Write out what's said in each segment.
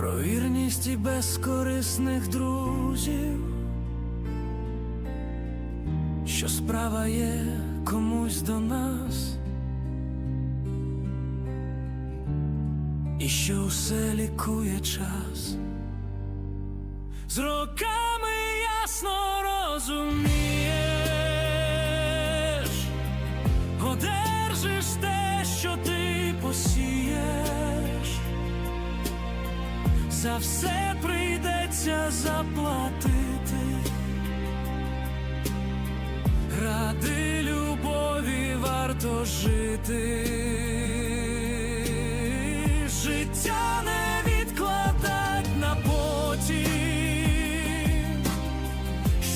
Про вірність і безкорисних друзів, що справа є комусь до нас, і що усе лікує час. З роками ясно розумієш, одержиш те, що ти За все прийдеться заплатити. Ради любові варто жити. Життя не відкладать на потім,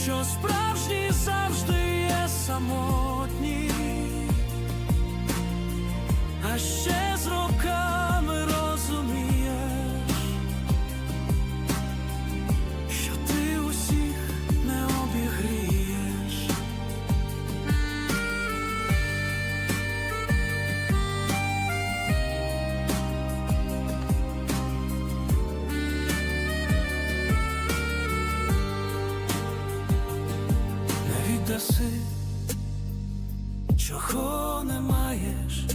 що справжні завжди є самотні. А ще Не чого не маєш.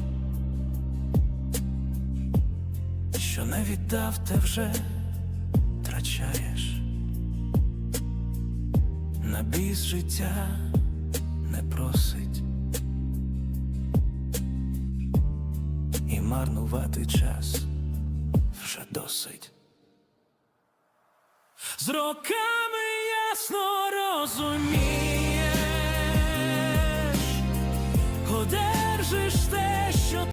Що не віддав, те вже втрачаєш. На біс життя не просить. І марнувати час вже досить. З роками ясно розумієш,